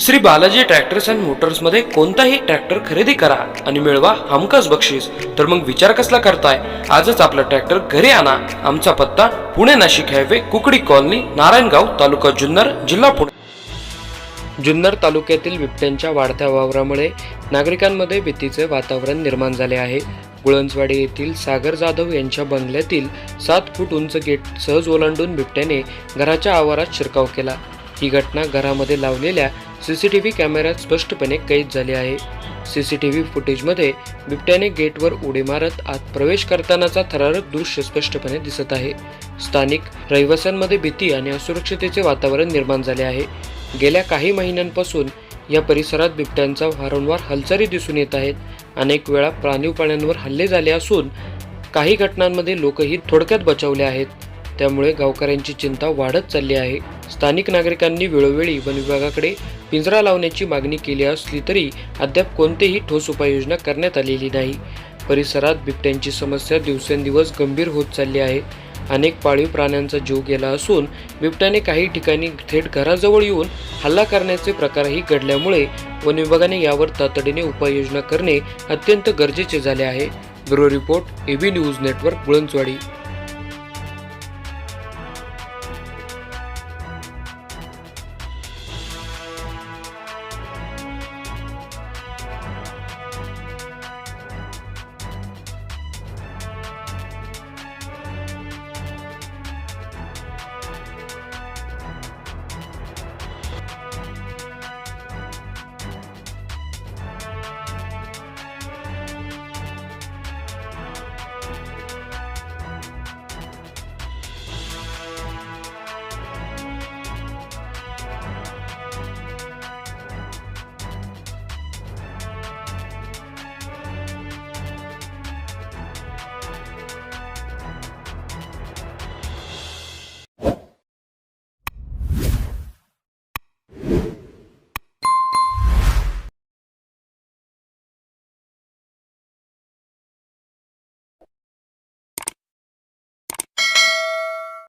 Shri Balaji tractors and मोटर्समध्ये कोणताही tractor खरेदी करा आणि मिळवा हमखास बक्षीस. तर मग विचार कसला करताय? आजच आपला ट्रॅक्टर घरी आणा. आमचा पत्ता पुणे नाशिक हायवे कुकडी कॉलनी नारायणगाव तालुका जुन्नर जिल्हा पुणे. जुन्नर तालुक्यातील बिबट्यांच्या वाढत्या वावरामुळे नागरिकांमध्ये भीतीचे वातावरण निर्माण झाले आहे. गुळंजवाडी येथील सागर जाधव यांच्या बंगल्यातील सात फूट उंच गेट सहज ओलांडून बिबट्याने घराच्या आवारात शिरकाव केला. ही घटना घरामध्ये लावलेल्या सीसीटीव्ही कॅमेऱ्यात स्पष्टपणे कैद झाले आहे. सीसीटीव्ही फुटेजमध्ये बिबट्याने गेटवर उडी मारत आत प्रवेश करतानाचा थरारक दृश्य स्पष्टपणे दिसत आहे. स्थानिक रहिवाशांमध्ये भीती आणि असुरक्षतेचे वातावरण निर्माण झाले आहे. गेल्या काही महिन्यांपासून या परिसरात बिबट्यांचा वारंवार हालचाली दिसून येत आहेत. अनेक वेळा प्राणीव प्राण्यांवर हल्ले झाले असून काही घटनांमध्ये लोकही थोडक्यात बचावले आहेत. त्यामुळे गावकऱ्यांची चिंता वाढत चालली आहे. स्थानिक नागरिकांनी वेळोवेळी वन विभागाकडे पिंजरा लावण्याची मागणी केली असली तरी अद्याप कोणतेही ठोस उपाययोजना करण्यात आलेली नाही. परिसरात बिबट्यांची समस्या दिवसेंदिवस गंभीर होत चालली आहे. अनेक पाळीव प्राण्यांचा जीव गेला असून बिबट्याने काही ठिकाणी थेट घराजवळ येऊन हल्ला करण्याचे प्रकारही घडल्यामुळे वन विभागाने यावर तातडीने उपाययोजना करणे अत्यंत गरजेचे झाले आहे. Bureau report AB news network Bulanchwadi